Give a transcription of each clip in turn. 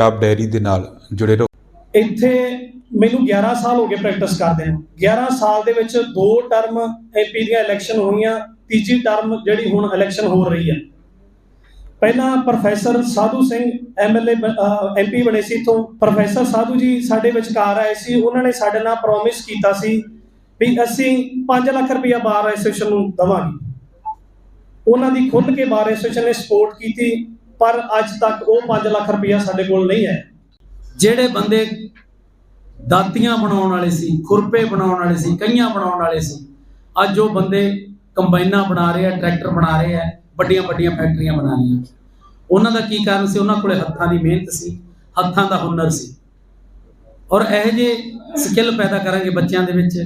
Top dairy ਦੇ ਨਾਲ ਜੁੜੇ ਰਹੋ। ਇੱਥੇ ਮੈਨੂੰ 11 ਸਾਲ ਹੋ ਗਏ ਪ੍ਰੈਕਟਿਸ ਕਰਦੇ ਨੂੰ। 11 ਸਾਲ ਦੇ ਵਿੱਚ ਦੋ ਟਰਮ ਐਮਪੀ ਦੀਆਂ ਇਲੈਕਸ਼ਨ ਹੋਈਆਂ, ਤੀਜੀ ਟਰਮ ਜਿਹੜੀ ਹੁਣ ਇਲੈਕਸ਼ਨ ਹੋ ਰਹੀ ਹੈ। ਪਹਿਲਾਂ professor Sadhu Singh MLA MP ਬਣੇ ਸੀ ਤੋਂ ਪ੍ਰੋਫੈਸਰ ਸਾਧੂ ਜੀ ਸਾਡੇ ਵਿਚਕਾਰ ਆਏ ਸੀ। ਉਹਨਾਂ ਨੇ ਸਾਡੇ ਨਾਲ ਪ੍ਰੋਮਿਸ ਕੀਤਾ ਸੀ ਵੀ ਅਸੀਂ 5 ਲੱਖ ਰੁਪਇਆ ਬਾਰ ਐਸੋਸੀਏਸ਼ਨ ਨੂੰ ਦਵਾਂਗੇ। ਉਹਨਾਂ ਦੀ ਖੁੱਲ ਕੇ ਬਾਰ ਐਸੋਸੀਏਸ਼ਨ ਨੇ ਸਪੋਰਟ ਕੀਤੀ। ਪਰ ਅੱਜ ਤੱਕ ਉਹ 5 ਲੱਖ ਰੁਪਇਆ ਸਾਡੇ ਕੋਲ ਨਹੀਂ ਹੈ। ਜਿਹੜੇ ਬੰਦੇ ਦਾਤੀਆਂ ਬਣਾਉਣ ਵਾਲੇ ਸੀ, ਖੁਰਪੇ ਬਣਾਉਣ ਵਾਲੇ ਸੀ, ਕਈਆਂ ਬਣਾਉਣ ਵਾਲੇ ਸੀ, ਅੱਜ ਉਹ ਬੰਦੇ ਕੰਬਾਈਨਾਂ ਬਣਾ ਰਹੇ ਆ, ਟਰੈਕਟਰ ਬਣਾ ਰਹੇ ਆ, ਵੱਡੀਆਂ ਵੱਡੀਆਂ ਫੈਕਟਰੀਆਂ ਬਣਾ ਰਹੀਆਂ। ਉਹਨਾਂ ਦਾ ਕੀ ਕਾਰਨ ਸੀ? ਉਹਨਾਂ ਕੋਲੇ ਹੱਥਾਂ ਦੀ ਮਿਹਨਤ ਸੀ, ਹੱਥਾਂ ਦਾ ਹੁਨਰ ਸੀ। ਔਰ ਇਹੋ ਜਿਹੇ ਸਕਿੱਲ ਪੈਦਾ ਕਰਾਂਗੇ ਬੱਚਿਆਂ ਦੇ ਵਿੱਚ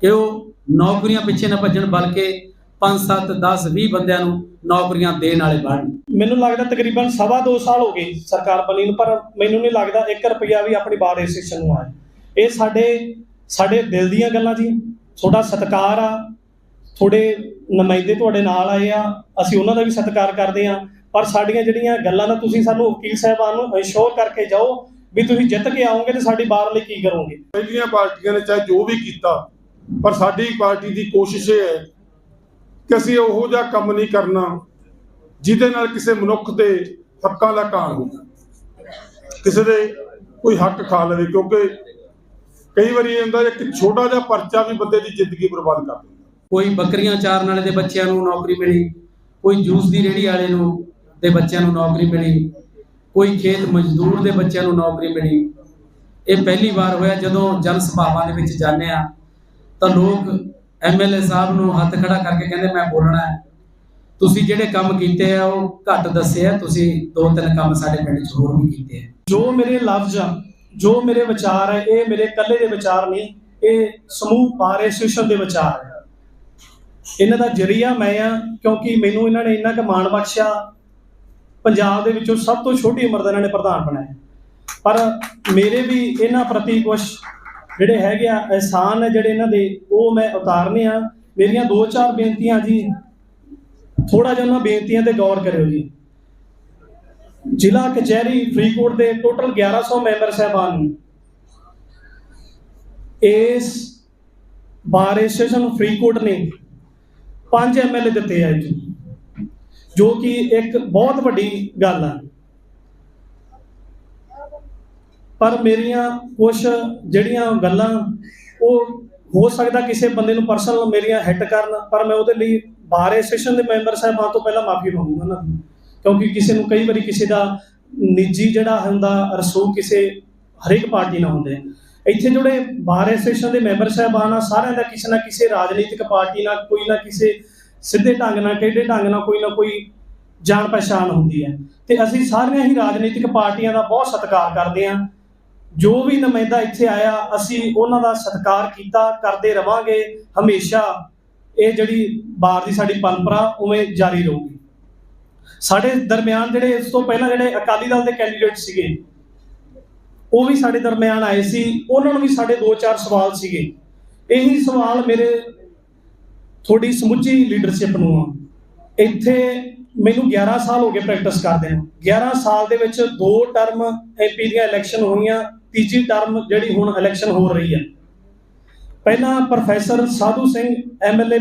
ਕਿ ਉਹ ਨੌਕਰੀਆਂ ਪਿੱਛੇ ਨਾ ਭੱਜਣ, ਬਲਕਿ 5 7 10 20 ਬੰਦਿਆਂ ਨੂੰ ਨੌਕਰੀਆਂ ਦੇਣ ਵਾਲੇ ਬਣਨ। ਮੈਨੂੰ ਲੱਗਦਾ ਤਕਰੀਬਨ ਸਵਾ ਦੋ ਸਾਲ ਹੋ ਗਏ ਸਰਕਾਰ ਬਣੀ ਨੂੰ ਪਰ ਮੈਨੂੰ ਨਹੀਂ ਲੱਗਦਾ 1 ਰੁਪਿਆ ਵੀ ਆਪਣੀ ਬਾਰ ਐਸੋਸੀਏਸ਼ਨ ਨੂੰ ਆਇਆ। ਇਹ ਸਾਡੇ ਸਾਡੇ ਦਿਲ ਦੀਆਂ ਗੱਲਾਂ ਜੀ। ਤੁਹਾਡਾ ਸਤਿਕਾਰ ਆ। ਤੁਹਾਡੇ ਨੁਮਾਇੰਦੇ ਤੁਹਾਡੇ ਨਾਲ ਆਏ ਆ। ਅਸੀਂ ਉਹਨਾਂ ਦਾ ਵੀ ਸਤਿਕਾਰ ਕਰਦੇ ਆ। ਪਰ ਸਾਡੀਆਂ ਜਿਹੜੀਆਂ ਗੱਲਾਂ ਦਾ ਤੁਸੀਂ ਸਾਨੂੰ ਵਕੀਲ ਸਾਹਿਬਾਨ ਨੂੰ ਇਨਸ਼ੋਰ ਕਰਕੇ ਜਾਓ ਵੀ ਤੁਸੀਂ ਜਿੱਤ ਕੇ ਆਓਗੇ ਤੇ ਸਾਡੀ ਬਾਰ ਲਈ ਕੀ ਕਰੋਗੇ। ਪਹਿਲੀਆਂ ਪਾਰਟੀਆਂ ਨੇ ਚਾਹੇ ਜੋ ਵੀ ਕੀਤਾ ਪਰ ਸਾਡੀ ਪਾਰਟੀ ਦੀ ਕੋਸ਼ਿਸ਼ ਇਹ ਹੈ ਕਿ ਅਸੀਂ ਉਹੋ ਜਿਹਾ ਕੰਮ ਨਹੀਂ ਕਰਨਾ ਜਿਹਦੇ ਨਾਲ ਕਿਸੇ ਮਨੁੱਖ ਦੇ ਹੱਕਾਂ ਦਾ ਘਾਣ ਹੋਵੇ। ਕਿਸੇ ਦੇ ਕੋਈ ਹੱਕ ਖਾ ਲਵੇ, ਕਿਉਂਕਿ ਕਈ ਵਾਰੀ ਹੁੰਦਾ ਇੱਕ ਛੋਟਾ ਜਿਹਾ ਪਰਚਾ ਵੀ ਬੰਦੇ ਦੀ ਜ਼ਿੰਦਗੀ ਬਰਬਾਦ ਕਰ ਦਿੰਦਾ। ਕੋਈ ਬੱਕਰੀਆਂ ਚਾਰਨ ਵਾਲੇ ਦੇ ਬੱਚਿਆਂ ਨੂੰ ਨੌਕਰੀ ਮਿਲੀ, ਕੋਈ ਜੂਸ ਦੀ ਰੇੜੀ ਵਾਲੇ ਨੂੰ ਦੇ ਬੱਚਿਆਂ ਨੂੰ ਨੌਕਰੀ ਮਿਲੀ, ਕੋਈ ਖੇਤ ਮਜ਼ਦੂਰ ਦੇ ਬੱਚਿਆਂ ਨੂੰ ਨੌਕਰੀ ਮਿਲੀ। ਇਹ ਪਹਿਲੀ ਵਾਰ ਹੋਇਆ ਜਦੋਂ ਜਨ ਸਭਾਵਾਂ ਦੇ ਵਿੱਚ ਜਾਂਦੇ ਆ ਤਾਂ ਲੋਕ ਐਮਐਲਏ ਸਾਹਿਬ ਨੂੰ ਹੱਥ ਖੜਾ ਕਰਕੇ ਕਹਿੰਦੇ, ਮੈਂ ਬੋਲਣਾ ਹੈ। ਤੁਸੀਂ ਜਿਹੜੇ ਕੰਮ ਕੀਤੇ ਆ, ਉਹ ਘੱਟ ਦੱਸੇ ਆ। ਤੁਸੀਂ ਦੋ ਤਿੰਨ ਕੰਮ ਸਾਡੇ ਪਿੰਡ 'ਚ ਹੋਰ ਵੀ ਕੀਤੇ ਆ। ਜੋ ਮੇਰੇ ਲਫ਼ਜ਼ ਆ, ਜੋ ਮੇਰੇ ਵਿਚਾਰ ਹੈ ਇਹ ਮੇਰੇ ਇਕੱਲੇ ਦੇ ਵਿਚਾਰ ਨਹੀਂ, ਇਹ ਸਮੂਹ ਬਾਰ ਐਸੋਸੀਏਸ਼ਨ ਦੇ ਵਿਚਾਰ ਹੈ ਇਹਨਾਂ ਦਾ ਜਰੀਆ ਮੈਂ ਆ, ਕਿਉਂਕਿ ਮੈਨੂੰ ਇਹਨਾਂ ਨੇ ਇੰਨਾ ਕੁ ਮਾਣ ਬਖਸ਼ਿਆ, ਪੰਜਾਬ ਦੇ ਵਿੱਚੋਂ ਸਭ ਤੋਂ ਛੋਟੀ ਉਮਰ ਦਾ ਇਹਨਾਂ ਨੇ ਪ੍ਰਧਾਨ ਬਣਾਇਆ। ਪਰ ਮੇਰੇ ਵੀ ਇਹਨਾਂ ਪ੍ਰਤੀ ਕੁਝ ਜਿਹੜੇ ਹੈਗੇ ਆ, ਅਹਿਸਾਨ ਹੈ ਜਿਹੜੇ ਇਹਨਾਂ ਦੇ, ਉਹ ਮੈਂ ਉਤਾਰਨੇ ਆ। ਮੇਰੀਆਂ ਦੋ ਚਾਰ ਬੇਨਤੀਆਂ ਜੀ ਥੋੜਾ ਜਿਹਾ ਉਹਨਾਂ ਬੇਨਤੀਆਂ ਤੇ ਗੌਰ ਕਰਿਓ ਜੀ। ਜ਼ਿਲ੍ਹਾ ਕਚਹਿਰੀ ਫਰੀਦਕੋਟ ਦੇ ਟੋਟਲ 1100 ਮੈਂਬਰ ਸਹਿਬਾਨ ਨੂੰ। ਇਸ ਬਾਰ ਐਸੋਸੀਏਸ਼ਨ ਫਰੀਦਕੋਟ ਨੇ ਪੰਜ ਐਮਐਲਏ ਦਿੱਤੇ ਆ ਜੀ ਜੋ ਕਿ ਇੱਕ ਬਹੁਤ ਵੱਡੀ ਗੱਲ ਆ। ਪਰ ਮੇਰੀਆਂ ਕੁਝ ਜਿਹੜੀਆਂ ਗੱਲਾਂ, ਉਹ ਹੋ ਸਕਦਾ ਕਿਸੇ ਬੰਦੇ ਨੂੰ ਪਰਸਨਲ ਮੇਰੀਆਂ ਹਿੱਟ ਕਰਨ, ਪਰ ਮੈਂ ਉਹਦੇ ਲਈ ਬਾਰ ਐਸੋਸੀਏਸ਼ਨ ਦੇ ਮੈਂਬਰ ਸਾਹਿਬਾਨ ਤੋਂ ਪਹਿਲਾਂ ਮਾਫੀ ਮੰਗੂਗਾ ਨਾ। ਕਿਉਂਕਿ ਕਿਸੇ ਨੂੰ ਕਈ ਵਾਰੀ ਕਿਸੇ ਦਾ ਨਿੱਜੀ ਜਿਹੜਾ ਹੁੰਦਾ, ਰਸੂਖ ਕਿਸੇ ਹਰੇਕ ਪਾਰਟੀ ਨਾਲ ਹੁੰਦੇ। ਇੱਥੇ ਜਿਹੜੇ ਬਾਰ ਐਸੋਸੀਏਸ਼ਨ ਦੇ ਮੈਂਬਰ ਸਾਹਿਬਾਨ ਆ, ਸਾਰਿਆਂ ਦਾ ਕਿਸੇ ਨਾ ਕਿਸੇ ਰਾਜਨੀਤਿਕ ਪਾਰਟੀ ਨਾਲ, ਕੋਈ ਨਾ ਕਿਸੇ ਸਿੱਧੇ ਢੰਗ ਨਾਲ ਕਿਹੜੇ ਢੰਗ ਨਾਲ ਕੋਈ ਨਾ ਕੋਈ ਜਾਣ ਪਛਾਣ ਹੁੰਦੀ ਹੈ। ਤੇ ਅਸੀਂ ਸਾਰੀਆਂ ਹੀ ਰਾਜਨੀਤਿਕ ਪਾਰਟੀਆਂ ਦਾ ਬਹੁਤ ਸਤਿਕਾਰ ਕਰਦੇ ਹਾਂ। ਜੋ ਵੀ ਨੁਮਾਇੰਦਾ ਇੱਥੇ ਆਇਆ, ਅਸੀਂ ਉਹਨਾਂ ਦਾ ਸਤਿਕਾਰ ਕੀਤਾ, ਕਰਦੇ ਰਵਾਂਗੇ। ਹਮੇਸ਼ਾ ਇਹ ਜਿਹੜੀ ਬਾਰ ਦੀ ਸਾਡੀ ਪਰੰਪਰਾ ਉਵੇਂ ਜਾਰੀ ਰਹੂਗੀ। ਸਾਡੇ ਦਰਮਿਆਨ ਜਿਹੜੇ ਇਸ ਤੋਂ ਪਹਿਲਾਂ ਜਿਹੜੇ ਅਕਾਲੀ ਦਲ ਦੇ ਕੈਂਡੀਡੇਟ ਸੀਗੇ, ਉਹ ਵੀ ਸਾਡੇ ਦਰਮਿਆਨ ਆਏ ਸੀ। ਉਹਨਾਂ ਨੂੰ ਵੀ ਸਾਡੇ 2-4 ਸਵਾਲ ਸੀਗੇ। ਇਹੀ ਸਵਾਲ ਮੇਰੇ ਤੁਹਾਡੀ ਸਮੁੱਚੀ ਲੀਡਰਸ਼ਿਪ ਨੂੰ ਆ। ਇੱਥੇ ਮੈਨੂੰ 11 ਸਾਲ ਹੋ ਗਏ ਪ੍ਰੈਕਟਿਸ ਕਰਦੇ ਨੂੰ। 11 ਸਾਲ ਦੇ ਵਿੱਚ ਦੋ ਟਰਮ ਐਮਪੀ ਦੀਆਂ ਇਲੈਕਸ਼ਨ ਹੋਈਆਂ। ਤੀਜੀ ਟਰਮ ਜਿਹੜੀ ਹੁਣ ਇਲੈਕਸ਼ਨ ਹੋ ਰਹੀ ਹੈ। ਪਹਿਲਾਂ professor Sadhu Singh MLA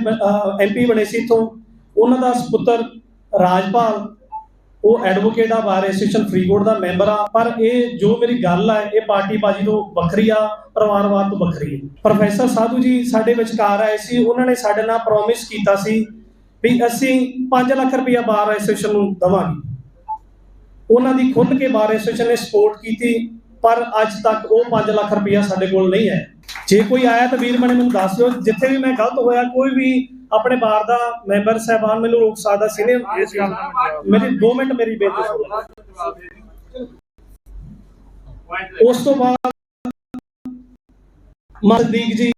MP ਬਣੇ ਸੀ ਤੋਂ ਉਹਨਾਂ ਦਾ ਸੁਪੁੱਤਰ ਰਾਜਪਾਲ, ਉਹ ਐਡਵੋਕੇਟ ਆ ਬਾਰ ਐਸੋਸੀਏਸ਼ਨ ਫਰੀਦਕੋਟ ਦਾ ਮੈਂਬਰ ਆ। ਪਰ ਇਹ ਜੋ ਮੇਰੀ ਗੱਲ ਆ, ਇਹ ਪਾਰਟੀ ਬਾਜੀ ਤੋਂ ਵੱਖਰੀ ਆ, ਪਰਿਵਾਰਵਾਦ ਤੋਂ ਵੱਖਰੀ ਹੈ ਪ੍ਰੋਫੈਸਰ ਸਾਧੂ ਜੀ ਸਾਡੇ ਵਿਚਕਾਰ ਆਏ ਸੀ। ਉਹਨਾਂ ਨੇ ਸਾਡੇ ਨਾਲ ਪ੍ਰੋਮਿਸ ਕੀਤਾ ਸੀ ਵੀ ਅਸੀਂ 5 ਲੱਖ ਰੁਪਇਆ ਬਾਰ ਐਸੋਸੀਏਸ਼ਨ ਨੂੰ ਦਵਾਂਗੇ। ਉਹਨਾਂ ਦੀ ਖੁੱਲ ਕੇ ਬਾਰ ਐਸੋਸੀਏਸ਼ਨ ਨੇ ਸਪੋਰਟ ਕੀਤੀ। ਪਰ ਅੱਜ ਤੱਕ ਉਹ 5 ਲੱਖ ਰੁਪਇਆ ਸਾਡੇ ਕੋਲ ਨਹੀਂ ਹੈ। ਜੇ ਕੋਈ ਆਇਆ ਤਾਂ ਵੀਰ ਬਣੇ ਮੈਨੂੰ ਦੱਸ ਦਿਓ, ਜਿੱਥੇ ਵੀ ਮੈਂ ਗਲਤ ਹੋਇਆ, ਕੋਈ ਵੀ ਆਪਣੇ ਬਾਰ ਦਾ ਮੈਂਬਰ, ਸਹਿਬਾਨ ਮੈਨੂੰ ਰੋਕ ਸਕਦਾ, ਸੀਨੀਅਰ ਮੇਰੀ 2 ਮਿੰਟ ਮੇਰੀ ਬੇਨਤੀ ਸੁਣੋ। ਉਸ ਤੋਂ ਬਾਅਦ ਮਲਦੀਕ ਜੀ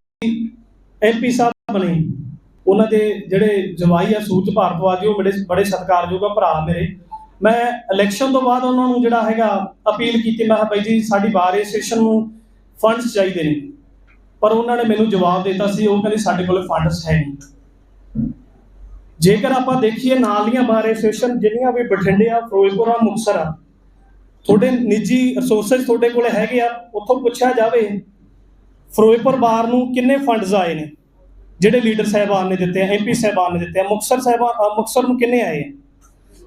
ਐਮਪੀ ਸਾਹਿਬ ਬਣੇ। ਉਹਨਾਂ ਦੇ ਜਿਹੜੇ ਜਵਾਈ ਆ ਸੂਚ ਭਾਰਤਵਾਜ ਜੀ, ਉਹ ਬੜੇ ਬੜੇ ਸਤਿਕਾਰਯੋਗ ਆ ਭਰਾ ਮੇਰੇ। ਮੈਂ ਇਲੈਕਸ਼ਨ ਤੋਂ ਬਾਅਦ ਉਹਨਾਂ ਨੂੰ ਜਿਹੜਾ ਹੈਗਾ ਅਪੀਲ ਕੀਤੀ ਮੈਂ ਕਿਹਾ ਬਾਈ ਜੀ ਸਾਡੀ ਬਾਰ ਐਸੋਸੀਏਸ਼ਨ ਨੂੰ ਫੰਡਸ ਚਾਹੀਦੇ ਨੇ। ਪਰ ਉਹਨਾਂ ਨੇ ਮੈਨੂੰ ਜਵਾਬ ਦਿੱਤਾ ਸੀ ਉਹ ਕਹਿੰਦੇ ਸਾਡੇ ਕੋਲ ਫੰਡਸ ਹੈ ਨਹੀਂ। ਜੇਕਰ ਆਪਾਂ ਦੇਖੀਏ ਨਾਲ ਦੀਆਂ ਬਾਰ ਐਸੋਸੀਏਸ਼ਨ ਜਿੰਨੀਆਂ ਵੀ ਬਠਿੰਡੇ ਆ ਫਿਰੋਜ਼ਪੁਰ ਆ ਮੁਕਤਸਰ ਆ ਤੁਹਾਡੇ ਨਿੱਜੀ ਰਿਸੋਰਸਸ ਤੁਹਾਡੇ ਕੋਲ ਹੈਗੇ ਆ ਉੱਥੋਂ ਪੁੱਛਿਆ ਜਾਵੇ ਫਿਰੋਜ਼ਪੁਰ ਬਾਰ ਨੂੰ ਕਿੰਨੇ ਫੰਡਸ ਆਏ ਨੇ? ਜਿਹੜੇ ਲੀਡਰ ਸਾਹਿਬਾਨ ਨੇ ਦਿੱਤੇ ਆ ਐਮਪੀ ਸਾਹਿਬਾਨ ਨੇ ਦਿੱਤੇ ਆ ਮੁਕਤਸਰ ਸਾਹਿਬਾਨ ਅ, ਮੁਕਤਸਰ ਨੂੰ ਕਿੰਨੇ ਆਏ ਆ?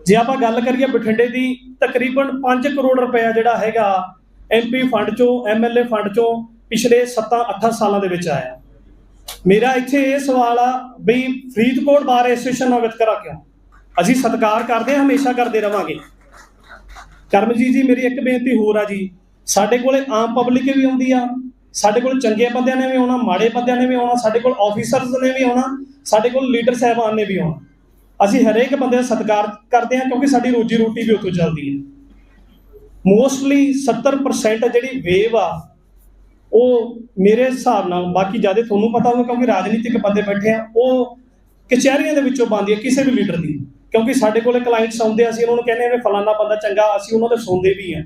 ਜੇ ਆਪਾਂ ਗੱਲ ਕਰੀਏ ਬਠਿੰਡੇ ਦੀ, ਤਕਰੀਬਨ 5 ਕਰੋੜ ਰੁਪਇਆ ਜਿਹੜਾ ਹੈਗਾ ਐਮਪੀ ਫੰਡ ਚੋਂ ਐਮਐਲਏ ਫੰਡ ਚੋਂ ਪਿਛਲੇ 7-8 ਸਾਲਾਂ ਦੇ ਵਿੱਚ ਆਇਆ। ਮੇਰਾ ਇੱਥੇ ਇਹ ਸਵਾਲ ਆ ਬਈ ਫਰੀਦਕੋਟ ਬਾਰ ਐਸੋਸੀਏਸ਼ਨ ਨਾਲ ਵਿਤਕਰਾ ਕਿਉਂ? ਅਸੀਂ ਸਤਿਕਾਰ ਕਰਦੇ ਹਾਂ, ਹਮੇਸ਼ਾ ਕਰਦੇ ਰਵਾਂਗੇ। ਕਰਮਜੀਤ ਜੀ, ਮੇਰੀ ਇੱਕ ਬੇਨਤੀ ਹੋਰ ਆ ਜੀ। ਸਾਡੇ ਕੋਲੇ ਆਮ ਪਬਲਿਕ ਵੀ ਆਉਂਦੀ ਆ, ਸਾਡੇ ਕੋਲ ਚੰਗੇ ਬੰਦਿਆਂ ਨੇ ਵੀ ਆਉਣਾ, ਮਾੜੇ ਬੰਦਿਆਂ ਨੇ ਵੀ ਆਉਣਾ, ਸਾਡੇ ਕੋਲ ਆਫੀਸਰਸ ਨੇ ਵੀ ਆਉਣਾ, ਸਾਡੇ ਕੋਲ ਲੀਡਰ ਸਾਹਿਬਾਨ ਨੇ ਵੀ ਆਉਣਾ। ਅਸੀਂ ਹਰੇਕ ਬੰਦੇ ਦਾ ਸਤਿਕਾਰ ਕਰਦੇ ਹਾਂ ਕਿਉਂਕਿ ਸਾਡੀ ਰੋਜੀ ਰੋਟੀ ਵੀ ਉੱਥੋਂ ਚੱਲਦੀ ਹੈ। ਮੋਸਟਲੀ 70% ਜਿਹੜੀ ਵੇਵ ਆ, ਉਹ ਮੇਰੇ ਹਿਸਾਬ ਨਾਲ, ਬਾਕੀ ਜ਼ਿਆਦਾ ਤੁਹਾਨੂੰ ਪਤਾ ਹੋਊਗਾ ਕਿਉਂਕਿ ਰਾਜਨੀਤਿਕ ਬੰਦੇ ਬੈਠੇ ਆ, ਉਹ ਕਚਹਿਰੀਆਂ ਦੇ ਵਿੱਚੋਂ ਬਣਦੀ ਹੈ ਕਿਸੇ ਵੀ ਲੀਡਰ ਦੀ। ਕਿਉਂਕਿ ਸਾਡੇ ਕੋਲੇ ਕਲਾਇੰਟਸ ਆਉਂਦੇ ਆ, ਅਸੀਂ ਉਹਨਾਂ ਨੂੰ ਕਹਿੰਦੇ ਆ ਵੀ ਫਲਾਨਾ ਬੰਦਾ ਚੰਗਾ, ਅਸੀਂ ਉਹਨਾਂ ਦੇ ਸੁਣਦੇ ਵੀ ਆ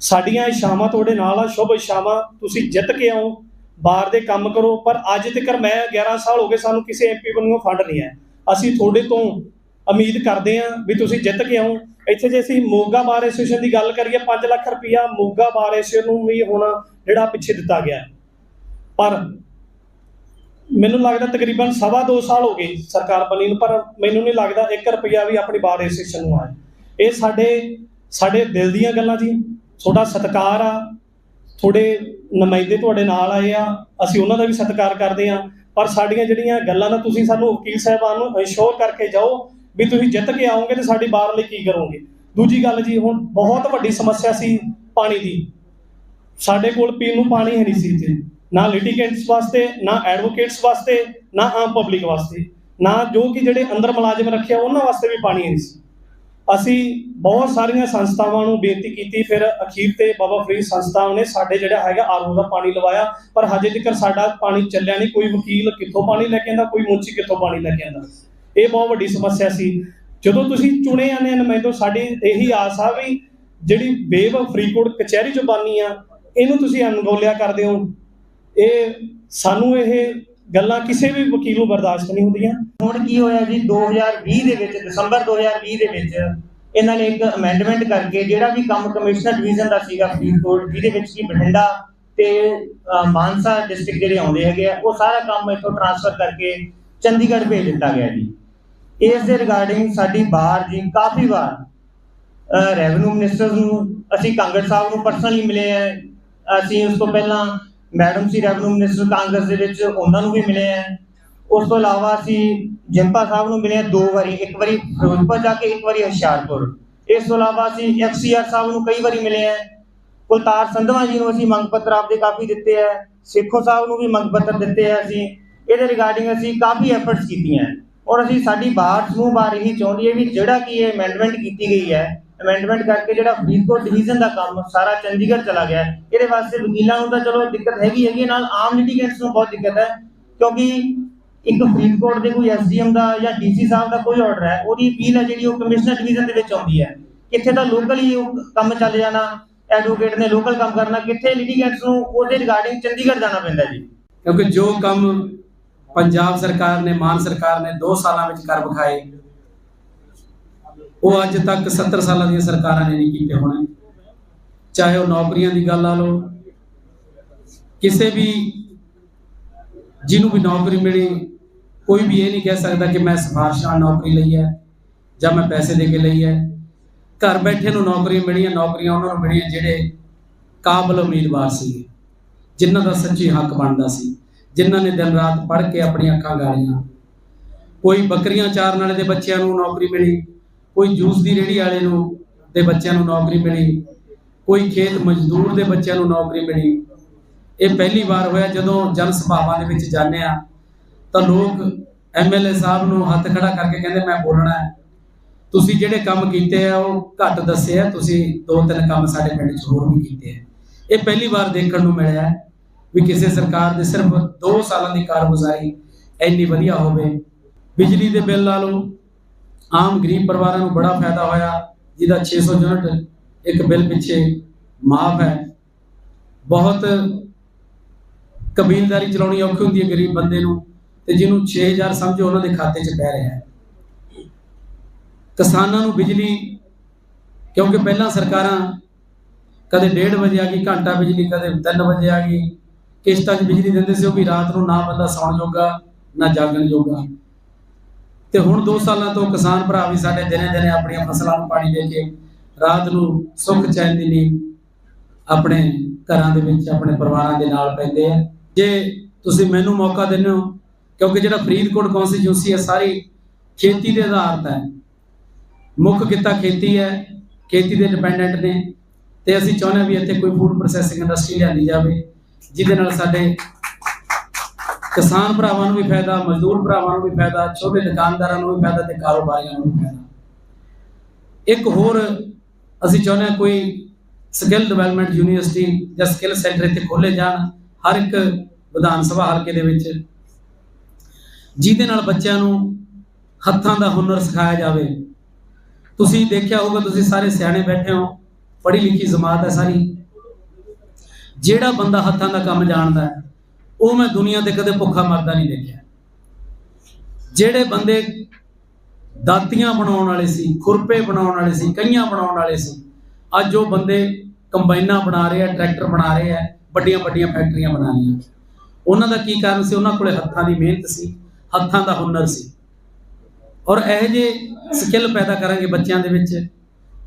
ਸਾਡੀਆਂ ਇਸ਼ਾਵਾਂ ਤੁਹਾਡੇ ਨਾਲ ਆ, ਸ਼ੁਭ ਇਸ਼ਾਵਾਂ ਤੁਸੀਂ ਜਿੱਤ ਕੇ ਆਓ, ਬਾਹਰ ਦੇ ਕੰਮ ਕਰੋ, ਪਰ ਅੱਜ ਤੱਕ ਮੈਂ 11 ਸਾਲ ਹੋ ਗਏ ਸਾਨੂੰ ਕਿਸੇ ਐਮਪੀ ਵੱਲੋਂ ਫੰਡ ਨਹੀਂ ਆਇਆ। ਅਸੀਂ ਤੁਹਾਡੇ ਤੋਂ ਉਮੀਦ ਕਰਦੇ ਹਾਂ ਵੀ ਤੁਸੀਂ ਜਿੱਤ ਕੇ ਆਓ। ਇੱਥੇ ਜੇ ਅਸੀਂ ਮੋਗਾ ਬਾਰ ਐਸੋਸੀਏਸ਼ਨ ਦੀ ਗੱਲ ਕਰੀਏ 5 ਲੱਖ ਰੁਪਇਆ ਮੋਗਾ ਬਾਰ ਐਸੋਸੀਏਸ਼ਨ ਨੂੰ ਵੀ ਹੁਣ ਜਿਹੜਾ ਪਿੱਛੇ ਦਿੱਤਾ ਗਿਆ ਪਰ ਮੈਨੂੰ ਲੱਗਦਾ ਤਕਰੀਬਨ ਸਵਾ ਦੋ ਸਾਲ ਹੋ ਗਏ ਸਰਕਾਰ ਬਣੀ ਨੂੰ, ਪਰ ਮੈਨੂੰ ਨਹੀਂ ਲੱਗਦਾ 1 ਰੁਪਇਆ ਵੀ ਆਪਣੀ ਬਾਰ ਐਸੋਸੀਏਸ਼ਨ ਨੂੰ ਆਇਆ। ਇਹ ਸਾਡੇ ਸਾਡੇ ਦਿਲ ਦੀਆਂ ਗੱਲਾਂ ਜੀ। ਤੁਹਾਡਾ ਸਤਿਕਾਰ ਆ। ਤੁਹਾਡੇ ਨੁਮਾਇੰਦੇ ਤੁਹਾਡੇ ਨਾਲ ਆਏ ਆ। ਅਸੀਂ ਉਹਨਾਂ ਦਾ ਵੀ ਸਤਿਕਾਰ ਕਰਦੇ ਆ। ਪਰ ਸਾਡੀਆਂ ਜਿਹੜੀਆਂ ਗੱਲਾਂ ਦਾ ਤੁਸੀਂ ਸਾਨੂੰ ਵਕੀਲ ਸਾਹਿਬਾਨ ਨੂੰ ਇਨਸ਼ੋਰ ਕਰਕੇ ਜਾਓ ਵੀ ਤੁਸੀਂ ਜਿੱਤ ਕੇ ਆਓਗੇ ਤੇ ਸਾਡੀ ਬਾਰ ਲਈ ਕੀ ਕਰੋਗੇ। ਦੂਜੀ ਗੱਲ ਜੀ, ਹੁਣ ਬਹੁਤ ਵੱਡੀ ਸਮੱਸਿਆ ਸੀ ਪਾਣੀ ਦੀ। ਸਾਡੇ ਕੋਲ ਪੀਣ ਨੂੰ ਪਾਣੀ ਹੈ ਨਹੀਂ ਸੀ ਇੱਥੇ। ਨਾ ਲਿਟੀਗੈਂਟਸ ਵਾਸਤੇ, ਨਾ ਐਡਵੋਕੇਟਸ ਵਾਸਤੇ, ਨਾ ਆਮ ਪਬਲਿਕ ਵਾਸਤੇ। ਨਾ ਜੋ ਕਿ ਜਿਹੜੇ ਅੰਦਰ ਮੁਲਾਜ਼ਮ ਰੱਖਿਆ, ਉਹਨਾਂ ਵਾਸਤੇ ਵੀ ਪਾਣੀ ਹੈ ਨਹੀਂ ਸੀ। ਅਸੀਂ ਬਹੁਤ ਸਾਰੀਆਂ ਸੰਸਥਾਵਾਂ ਨੂੰ ਬੇਨਤੀ ਕੀਤੀ, ਫਿਰ ਅਖੀਰ ਤੇ ਬਾਬਾ ਫਰੀਦ ਸੰਸਥਾ ਨੇ ਸਾਡੇ ਜਿਹੜਾ ਹੈਗਾ ਆਰਓ ਦਾ ਪਾਣੀ ਲਵਾਇਆ, ਪਰ ਹਜੇ ਤੱਕ ਸਾਡਾ ਪਾਣੀ ਚੱਲਿਆ ਨਹੀਂ, ਕੋਈ ਵਕੀਲ ਕਿੱਥੋਂ ਪਾਣੀ ਲੈ ਕੇ ਆਂਦਾ ਕੋਈ ਮੁੰਚੀ ਕਿੱਥੋਂ ਪਾਣੀ ਲੈ ਕੇ ਆਂਦਾ ਇਹ ਬਹੁਤ ਵੱਡੀ ਸਮੱਸਿਆ ਸੀ। ਜਦੋਂ ਤੁਸੀਂ ਚੁਣੇ ਆਨੇ ਨੁਮਾਇੰਦੋ, ਸਾਡੀ ਇਹੀ ਆਸ ਆ ਵੀ ਜਿਹੜੀ ਵੇਵ ਫਰੀਦਕੋਟ ਕਚਹਿਰੀ ਜ਼ੁਬਾਨੀ ਆ, ਇਹਨੂੰ ਤੁਸੀਂ ਅਣਗੌਲਿਆ ਕਰਦੇ ਹੋ। ਇਹ ਸਾਨੂੰ ਇਹ ਗੱਲਾਂ ਕਿਸੇ ਵੀ ਵਕੀਲ ਨੂੰ ਬਰਦਾਸ਼ਤ ਨਹੀਂ ਹੁੰਦੀਆਂ। ਹੁਣ ਕੀ ਹੋਇਆ ਜੀ 2020 ਦੇ ਵਿੱਚ, ਦਸੰਬਰ 2020 ਦੇ ਵਿੱਚ ਇਹਨਾਂ ਨੇ ਇੱਕ ਅਮੈਂਡਮੈਂਟ ਕਰਕੇ ਜਿਹੜਾ ਵੀ ਕੰਮ ਕਮਿਸ਼ਨਰ ਡਿਵੀਜ਼ਨ ਦਾ ਸੀਗਾ, ਫਰੀਦਕੋਟ, ਜਿਹਦੇ ਵਿੱਚ ਕੀ ਬਠਿੰਡਾ ਤੇ ਮਾਨਸਾ ਡਿਸਟ੍ਰਿਕਟ ਜਿਹੜੇ ਆਉਂਦੇ ਹੈਗੇ ਆ, ਉਹ ਸਾਰਾ ਕੰਮ ਇੱਥੋਂ ਟ੍ਰਾਂਸਫਰ ਕਰਕੇ ਚੰਡੀਗੜ੍ਹ ਭੇਜ ਦਿੱਤਾ ਗਿਆ ਜੀ। ਇਸ ਦੇ ਰਿਗਾਰਡਿੰਗ ਸਾਡੀ ਬਾਹਰ ਜੀ, ਕਾਫੀ ਵਾਰ ਰੈਵਨਿਊ ਮਿਨਿਸਟਰ ਨੂੰ, ਅਸੀਂ ਕਾਂਗੜ ਸਾਹਿਬ ਨੂੰ ਪਰਸਨਲੀ ਮਿਲੇ ਆ, ਅਸੀਂ ਉਸ ਤੋਂ ਪਹਿਲਾਂ ਮੈਡਮ ਸੀ ਰੈਵਨਿਊ ਮਿਨਿਸਟਰ ਕਾਂਗਰਸ ਦੇ ਵਿੱਚ ਉਹਨਾਂ ਨੂੰ ਵੀ ਮਿਲੇ ਆ। ਉਸ ਤੋਂ ਇਲਾਵਾ ਅਸੀਂ ਜੰਪਾ ਸਾਹਿਬ ਨੂੰ ਮਿਲੇ ਦੋ ਵਾਰੀ, ਇੱਕ ਵਾਰੀ ਫਿਰੋਜ਼ਪੁਰ ਜਾ ਕੇ, ਇੱਕ ਵਾਰੀ ਹੁਸ਼ਿਆਰਪੁਰ। ਇਸ ਤੋਂ ਇਲਾਵਾ ਅਸੀਂ ਐਫਸੀਆਰ ਸਾਹਿਬ ਨੂੰ ਕਈ ਵਾਰੀ ਮਿਲੇ ਹਾਂ ਕੁਲਤਾਰ ਸੰਧਵਾ ਜੀ ਨੂੰ ਅਸੀਂ ਮੰਗ ਪੱਤਰ ਆਪਦੇ ਕਾਫੀ ਦਿੱਤੇ ਆ। ਸੇਖੋ ਸਾਹਿਬ ਨੂੰ ਵੀ ਮੰਗ ਪੱਤਰ ਦਿੱਤੇ ਆ ਅਸੀਂ। ਇਹਦੇ ਰਿਗਾਰਡਿੰਗ ਅਸੀਂ ਕਾਫੀ ਐਫਰਟਸ ਕੀਤੀਆਂ। ਔਰ ਅਸੀਂ ਸਾਡੀ ਬਾਹਰ ਸਮੂਹ ਬਾਰ ਇਹੀ ਚਾਹੁੰਦੀ ਹੈ ਵੀ ਜਿਹੜਾ ਕਿ ਇਹ ਅਮੈਂਡਮੈਂਟ ਕੀਤੀ ਗਈ ਹੈ ਅਮੈਂਡਮੈਂਟ ਕਰਕੇ ਜਿਹੜਾ ਫਰੀਦਕੋਟ ਡਿਵੀਜ਼ਨ ਦਾ ਕੰਮ ਸਾਰਾ ਚੰਡੀਗੜ੍ਹ ਚਲਾ ਗਿਆ ਇਹਦੇ ਵਾਸਤੇ ਵਕੀਲਾਂ ਨੂੰ ਤਾਂ ਚਲੋ ਦਿੱਕਤ ਹੈਗੀ ਹੈਗੀ ਨਾਲ ਆਮ ਲਿਟੀਗੈਂਟਸ ਨੂੰ ਬਹੁਤ ਦਿੱਕਤ ਹੈ, ਕਿਉਂਕਿ ਇੱਕ ਫਰੀਦਕੋਟ ਦੇ ਕੋਈ ਐਸਡੀਐਮ ਦਾ ਜਾਂ ਡੀਸੀ ਸਾਹਿਬ ਦਾ ਕੋਈ ਆਰਡਰ ਹੈ, ਉਹਦੀ ਅਪੀਲ ਹੈ ਜਿਹੜੀ ਉਹ ਕਮਿਸ਼ਨਰ ਡਿਵੀਜ਼ਨ ਦੇ ਵਿੱਚ ਆਉਂਦੀ ਹੈ। ਕਿੱਥੇ ਤਾਂ ਲੋਕਲੀ ਉਹ ਕੰਮ ਚੱਲ ਜਾਣਾ ਐਡਵੋਕੇਟ ਨੇ ਲੋਕਲ ਕੰਮ ਕਰਨਾ, ਕਿੱਥੇ ਲਿਟੀਗੈਂਟਸ ਨੂੰ ਉਹਦੇ ਰਿਗਾਰਡਿੰਗ ਚੰਡੀਗੜ੍ਹ ਜਾਣਾ ਪੈਂਦਾ ਜੀ। ਕਿਉਂਕਿ ਜੋ ਕੰਮ ਪੰਜਾਬ ਸਰਕਾਰ ਨੇ, ਮਾਨ ਸਰਕਾਰ ਨੇ 2 ਸਾਲਾਂ ਵਿੱਚ ਕਰ ਵਿਖਾਏ ਉਹ ਅੱਜ ਤੱਕ 70 ਸਾਲਾਂ ਦੀਆਂ ਸਰਕਾਰਾਂ ਨੇ ਨਹੀਂ ਕੀਤੇ ਹੋਣੇ। ਚਾਹੇ ਉਹ ਨੌਕਰੀਆਂ ਦੀ ਗੱਲ ਆ ਲਓ, ਕਿਸੇ ਵੀ ਜਿਹਨੂੰ ਵੀ ਨੌਕਰੀ ਮਿਲੀ, ਕੋਈ ਵੀ ਇਹ ਨਹੀਂ ਕਹਿ ਸਕਦਾ ਕਿ ਮੈਂ ਸਿਫਾਰਿਸ਼ ਨਾਲ ਨੌਕਰੀ ਲਈ ਹੈ ਜਾਂ ਮੈਂ ਪੈਸੇ ਦੇ ਕੇ ਲਈ ਹੈ। ਘਰ ਬੈਠੇ ਨੂੰ ਨੌਕਰੀਆਂ ਮਿਲੀਆਂ, ਨੌਕਰੀਆਂ ਉਹਨਾਂ ਨੂੰ ਮਿਲੀਆਂ ਜਿਹੜੇ ਕਾਬਲ ਉਮੀਦਵਾਰ ਸੀ। ਜਿਨ੍ਹਾਂ ਦਾ ਸੱਚੀ ਹੱਕ ਬਣਦਾ ਸੀ। ਜਿਨ੍ਹਾਂ ਨੇ ਦਿਨ ਰਾਤ ਪੜ੍ਹ ਕੇ ਆਪਣੀਆਂ ਅੱਖਾਂ ਗਾਲੀਆਂ। ਕੋਈ ਬੱਕਰੀਆਂ ਚਾਰਨ ਵਾਲੇ ਦੇ ਬੱਚਿਆਂ ਨੂੰ ਨੌਕਰੀ ਮਿਲੀ ਕੋਈ ਜੂਸ ਦੀ ਰੇਹੜੀ ਵਾਲੇ ਨੂੰ ਦੇ ਬੱਚਿਆਂ ਨੂੰ ਨੌਕਰੀ ਮਿਲੀ, ਕੋਈ ਖੇਤ ਮਜ਼ਦੂਰ ਦੇ ਬੱਚਿਆਂ ਨੂੰ ਨੌਕਰੀ ਮਿਲੀ। ਇਹ ਪਹਿਲੀ ਵਾਰ ਹੋਇਆ ਜਦੋਂ ਜਨ ਸਭਾਵਾਂ ਦੇ ਵਿੱਚ ਜਾਂਦੇ ਆ ਤਾਂ ਲੋਕ ਐਮਐਲਏ ਸਾਹਿਬ ਨੂੰ ਹੱਥ ਖੜਾ ਕਰਕੇ ਕਹਿੰਦੇ, ਮੈਂ ਬੋਲਣਾ ਹੈ। ਤੁਸੀਂ ਜਿਹੜੇ ਕੰਮ ਕੀਤੇ ਆ, ਉਹ ਘੱਟ ਦੱਸੇ ਆ, ਤੁਸੀਂ ਦੋ ਤਿੰਨ ਕੰਮ ਸਾਡੇ ਪਿੰਡ 'ਚ ਹੋਰ ਵੀ ਕੀਤੇ ਆ। ਇਹ ਪਹਿਲੀ ਵਾਰ ਦੇਖਣ ਨੂੰ ਮਿਲਿਆ ਵੀ ਕਿਸੇ ਸਰਕਾਰ ਦੇ ਸਿਰਫ 2 ਸਾਲਾਂ ਦੀ ਕਾਰਗੁਜ਼ਾਰੀ ਇੰਨੀ ਵਧੀਆ ਹੋਵੇ। ਬਿਜਲੀ ਦੇ ਬਿੱਲ ਲਾ ਲਓ ਆਮ ਗਰੀਬ ਪਰਿਵਾਰਾਂ ਨੂੰ ਬੜਾ ਫਾਇਦਾ ਹੋਇਆ, ਜਿਹਦਾ 600 ਯੂਨਿਟ ਇੱਕ ਬਿੱਲ ਪਿੱਛੇ ਮਾਫ ਹੈ। ਬਹੁਤ ਕਬੀਲਦਾਰੀ ਚਲਾਉਣੀ ਔਖੀ ਹੁੰਦੀ ਹੈ ਗਰੀਬ ਬੰਦੇ ਨੂੰ, ਤੇ ਜਿਹਨੂੰ 6000 ਸਮਝੋ ਉਹਨਾਂ ਦੇ ਖਾਤੇ 'ਚ ਪੈ ਰਿਹਾ ਹੈ। ਕਿਸਾਨਾਂ ਨੂੰ ਬਿਜਲੀ, ਕਿਉਂਕਿ ਪਹਿਲਾਂ ਸਰਕਾਰਾਂ ਕਦੇ 1:30 ਵਜੇ ਆ ਗਈ, ਘੰਟਾ ਬਿਜਲੀ, ਕਦੇ 3 ਵਜੇ ਆ ਗਈ, ਕਿਸ਼ਤਾਂ 'ਚ ਬਿਜਲੀ ਦਿੰਦੇ ਸੀ, ਉਹ ਵੀ ਰਾਤ ਨੂੰ ਨਾ ਬੰਦਾ ਸੌਣ ਜੋਗਾ, ਨਾ ਜਾਗਣ ਜੋਗਾ। ਤੇ ਹੁਣ 2 ਸਾਲਾਂ ਤੋਂ ਕਿਸਾਨ ਭਰਾ ਵੀ ਸਾਡੇ ਦਿਨੇ ਦਿਨੇ ਆਪਣੀਆਂ ਫਸਲਾਂ ਨੂੰ ਪਾਣੀ ਦੇ ਕੇ ਰਾਤ ਨੂੰ ਸੁੱਖ ਚੈਨ ਦੀ ਨੀਂਦ ਆਪਣੇ ਘਰਾਂ ਦੇ ਵਿੱਚ, ਆਪਣੇ ਪਰਿਵਾਰਾਂ ਦੇ ਨਾਲ ਪੈਂਦੇ ਆ। ਜੇ ਤੁਸੀਂ ਮੈਨੂੰ ਮੌਕਾ ਦਿੰਦੇ ਹੋ, ਕਿਉਂਕਿ ਜਿਹੜਾ ਫਰੀਦਕੋਟ ਕੌਂਸਟੀਚੂਐਂਸੀ ਹੈ, ਸਾਰੀ ਖੇਤੀ ਦੇ ਆਧਾਰਿਤ ਹੈ। ਮੁੱਖ ਕਿੱਤਾ ਖੇਤੀ ਹੈ, ਖੇਤੀ ਦੇ ਡਿਪੈਂਡੈਂਟ ਨੇ। ਤੇ ਅਸੀਂ ਚਾਹੁੰਦੇ ਹਾਂ ਵੀ ਇੱਥੇ ਕੋਈ ਫੂਡ ਪ੍ਰੋਸੈਸਿੰਗ ਇੰਡਸਟਰੀ ਲਿਆਂਦੀ ਜਾਵੇ, ਜਿਹਦੇ ਨਾਲ ਸਾਡੇ ਕਿਸਾਨ ਭਰਾਵਾਂ ਨੂੰ ਵੀ ਫਾਇਦਾ, ਮਜ਼ਦੂਰ ਭਰਾਵਾਂ ਨੂੰ ਵੀ ਫਾਇਦਾ, ਛੋਟੇ ਦੁਕਾਨਦਾਰਾਂ ਨੂੰ ਵੀ ਫਾਇਦਾ ਤੇ ਕਾਰੋਬਾਰੀਆਂ ਨੂੰ ਵੀ ਫਾਇਦਾ। ਇੱਕ ਹੋਰ ਅਸੀਂ ਚਾਹੁੰਦੇ ਹਾਂ ਕੋਈ ਸਕਿੱਲ ਡਿਵੈਲਪਮੈਂਟ ਯੂਨੀਵਰਸਿਟੀ ਜਾਂ ਸਕਿੱਲ ਸੈਂਟਰ ਇੱਥੇ ਖੋਲੇ ਜਾਣ, ਹਰ ਇੱਕ ਵਿਧਾਨ ਸਭਾ ਹਲਕੇ ਦੇ ਵਿੱਚ, ਜਿਹਦੇ ਨਾਲ ਬੱਚਿਆਂ ਨੂੰ ਹੱਥਾਂ ਦਾ ਹੁਨਰ ਸਿਖਾਇਆ ਜਾਵੇ। ਤੁਸੀਂ ਦੇਖਿਆ ਹੋਊਗਾ, ਤੁਸੀਂ ਸਾਰੇ ਸਿਆਣੇ ਬੈਠੇ ਹੋ, ਪੜ੍ਹੀ ਲਿਖੀ ਜਮਾਤ ਹੈ ਸਾਰੀ। ਜਿਹੜਾ ਬੰਦਾ ਹੱਥਾਂ ਦਾ ਕੰਮ ਜਾਣਦਾ ਹੈ ਉਹ ਮੈਂ ਦੁਨੀਆ ਤੇ ਕਦੇ ਭੁੱਖਾ ਮਰਦਾ ਨਹੀਂ ਦੇਖਿਆ। ਜਿਹੜੇ ਬੰਦੇ ਦਾਤੀਆਂ ਬਣਾਉਣ ਵਾਲੇ ਸੀ, ਖੁਰਪੇ ਬਣਾਉਣ ਵਾਲੇ ਸੀ, ਕਈਆਂ ਬਣਾਉਣ ਵਾਲੇ ਸੀ, ਅੱਜ ਉਹ ਬੰਦੇ ਕੰਬਾਈਨਾਂ ਬਣਾ ਰਹੇ ਆ, ਟਰੈਕਟਰ ਬਣਾ ਰਹੇ ਆ, ਵੱਡੀਆਂ ਵੱਡੀਆਂ ਫੈਕਟਰੀਆਂ ਬਣਾ ਰਹੀਆਂ। ਉਹਨਾਂ ਦਾ ਕੀ ਕਾਰਨ ਸੀ? ਉਹਨਾਂ ਕੋਲੇ ਹੱਥਾਂ ਦੀ ਮਿਹਨਤ ਸੀ, ਹੱਥਾਂ ਦਾ ਹੁਨਰ ਸੀ। ਔਰ ਇਹ ਜੇ ਸਕਿੱਲ ਪੈਦਾ ਕਰਾਂਗੇ ਬੱਚਿਆਂ ਦੇ ਵਿੱਚ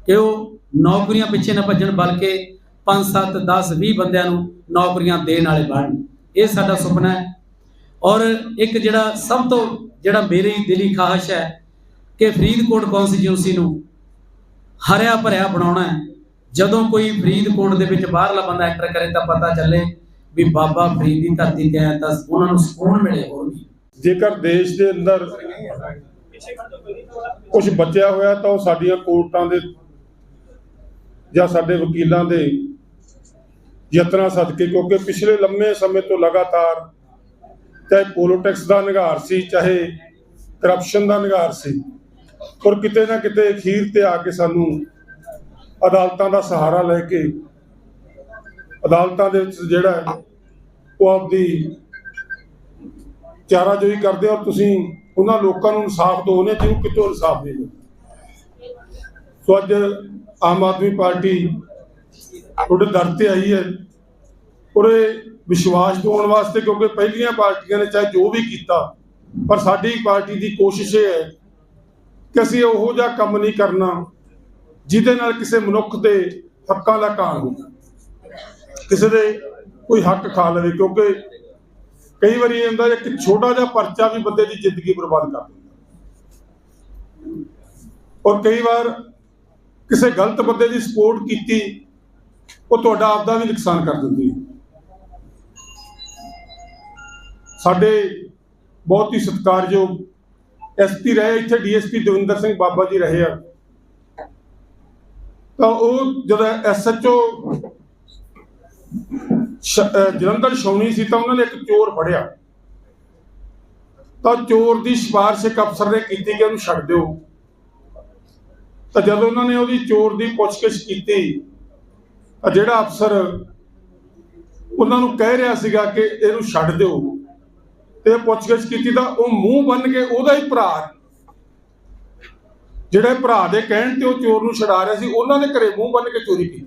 ਕਿ ਉਹ ਨੌਕਰੀਆਂ ਪਿੱਛੇ ਨਾ ਭੱਜਣ, ਬਲਕਿ 5 7 10 20 ਬੰਦਿਆਂ ਨੂੰ ਨੌਕਰੀਆਂ ਦੇਣ ਵਾਲੇ ਬਣਨ। ਇਹ ਸਾਡਾ ਸੁਪਨਾ ਹੈ। ਔਰ ਇੱਕ ਜਿਹੜਾ ਸਭ ਤੋਂ ਜਿਹੜਾ ਮੇਰੀ ਦਿਲੀ ਖਾਹਿਸ਼ ਹੈ ਕਿ ਫਰੀਦਕੋਟ ਕੌਂਸਟੀਚੂਐਂਸੀ ਨੂੰ ਹਰਿਆ ਭਰਿਆ ਬਣਾਉਣਾ ਹੈ। ਜਦੋਂ ਕੋਈ ਫਰੀਦਕੋਟ ਦੇ ਵਿੱਚ ਬਾਹਰਲਾ ਬੰਦਾ ਐਂਟਰ ਕਰੇ ਤਾਂ ਪਤਾ ਚੱਲੇ ਵੀ ਬਾਬਾ ਫਰੀਦ ਦੀ ਧਰਤੀ ਤੇ ਆਇਆ ਤਾਂ ਉਹਨਾਂ ਨੂੰ ਸਕੂਨ ਮਿਲੇ ਹੋਰ ਵੀ। ਜੇਕਰ ਦੇਸ਼ ਦੇ ਅੰਦਰ ਕੁਝ ਬਚਿਆ ਹੋਇਆ ਤਾਂ ਉਹ ਸਾਡੀਆਂ ਕੋਰਟਾਂ ਦੇ ਜਾਂ ਸਾਡੇ ਵਕੀਲਾਂ ਦੇ ਯਤਨਾਂ ਸਦਕੇ, ਕਿਉਂਕਿ ਪਿਛਲੇ ਲੰਮੇ ਸਮੇਂ ਤੋਂ ਲਗਾਤਾਰ ਚਾਹੇ ਪੋਲਿਟਿਕਸ ਦਾ ਨਿਗਾਰ ਸੀ, ਚਾਹੇ ਕਰਪਸ਼ਨ ਦਾ ਨਿਗਾਰ ਸੀ ਪਰ ਕਿਤੇ ਨਾ ਕਿਤੇ ਅਖੀਰ ਤੇ ਆ ਕੇ ਸਾਨੂੰ ਅਦਾਲਤਾਂ ਦਾ ਸਹਾਰਾ ਲੈ ਕੇ ਅਦਾਲਤਾਂ ਦੇ ਵਿੱਚ ਜਿਹੜਾ ਉਹ ਆਪਦੀ ਚਾਰਾਜੋਈ ਕਰਦੇ ਔਰ ਤੁਸੀਂ ਉਹਨਾਂ ਲੋਕਾਂ ਨੂੰ ਇਨਸਾਫ ਦਿਓ ਨੇ ਜਿਹਨੂੰ ਕਿਤੋਂ ਇਨਸਾਫ ਦੇ ਸੋ ਅੱਜ ਆਮ ਆਦਮੀ ਪਾਰਟੀ ਤੁਹਾਡੇ ਦਰ ਤੇ ਆਈ ਹੈ। ਔਰ ਇਹ ਵਿਸ਼ਵਾਸ ਦਿਵਾਉਣ ਵਾਸਤੇ ਕਿਉਂਕਿ ਪਹਿਲੀਆਂ ਪਾਰਟੀਆਂ ਨੇ ਚਾਹੇ ਜੋ ਵੀ ਕੀਤਾ, ਪਰ ਸਾਡੀ ਪਾਰਟੀ ਦੀ ਕੋਸ਼ਿਸ਼ ਇਹ ਹੈ ਕਿ ਅਸੀਂ ਉਹੋ ਜਿਹਾ ਕੰਮ ਨਹੀਂ ਕਰਨਾ ਜਿਹਦੇ ਨਾਲ ਕਿਸੇ ਮਨੁੱਖ ਦੇ ਹੱਕਾਂ ਦਾ ਘਾਣ ਹੋਵੇ। ਕਿਸੇ ਦੇ ਕੋਈ ਹੱਕ ਖਾ ਲਵੇ, ਕਿਉਂਕਿ ਕਈ ਵਾਰੀ ਇਹ ਹੁੰਦਾ ਕਿ ਛੋਟਾ ਜਿਹਾ ਪਰਚਾ ਵੀ ਬੰਦੇ ਦੀ ਜ਼ਿੰਦਗੀ ਬਰਬਾਦ ਕਰ ਦਿੰਦਾ। ਔਰ ਕਈ ਵਾਰ ਕਿਸੇ ਗਲਤ ਬੰਦੇ ਦੀ ਸਪੋਰਟ ਕੀਤੀ ਉਹ ਤੁਹਾਡਾ ਆਪਦਾ ਵੀ ਨੁਕਸਾਨ ਕਰ ਦਿੰਦੀ ਸਾਡੇ ਬਹੁਤ ਹੀ ਸਤਿਕਾਰਯੋਗ ਐਸਪੀ ਰਹੇ, ਇੱਥੇ ਡੀਐਸਪੀ ਦਵਿੰਦਰ ਸਿੰਘ ਬਾਬਾ ਜੀ ਰਹੇ ਆ। ਤਾਂ ਉਹ ਜਦੋਂ ਐਸਐਚਓ ਜਲੰਧਰ ਛਾਉਣੀ ਸੀ ਤਾਂ ਉਹਨਾਂ ਨੇ ਇੱਕ ਚੋਰ ਫੜਿਆ। ਤਾਂ ਚੋਰ ਦੀ ਸਿਫਾਰਿਸ਼ ਇੱਕ ਅਫਸਰ ਨੇ ਕੀਤੀ ਕਿ ਉਹਨੂੰ ਛੱਡ ਦਿਓ। ਤਾਂ ਜਦੋਂ ਉਹਨਾਂ ਨੇ ਉਹਦੀ ਚੋਰ ਦੀ ਪੁੱਛਗਿੱਛ ਕੀਤੀ ਤਾਂ ਜਿਹੜਾ ਅਫਸਰ ਉਹਨਾਂ ਨੂੰ ਕਹਿ ਰਿਹਾ ਸੀਗਾ ਕਿ ਇਹਨੂੰ ਛੱਡ ਦਿਓ ਤੇ ਪੁੱਛਗਿੱਛ ਕੀਤੀ ਤਾਂ ਉਹ ਮੂੰਹ ਬੰਨ ਕੇ ਉਹਦਾ ਹੀ ਭਰਾ ਜਿਹੜੇ ਭਰਾ ਦੇ ਕਹਿਣ ਤੇ ਉਹ ਚੋਰ ਨੂੰ ਛਡਾ ਰਿਹਾ ਸੀ, ਉਹਨਾਂ ਦੇ ਘਰੇ ਮੂੰਹ ਬੰਨ ਕੇ ਚੋਰੀ ਕੀਤੀ।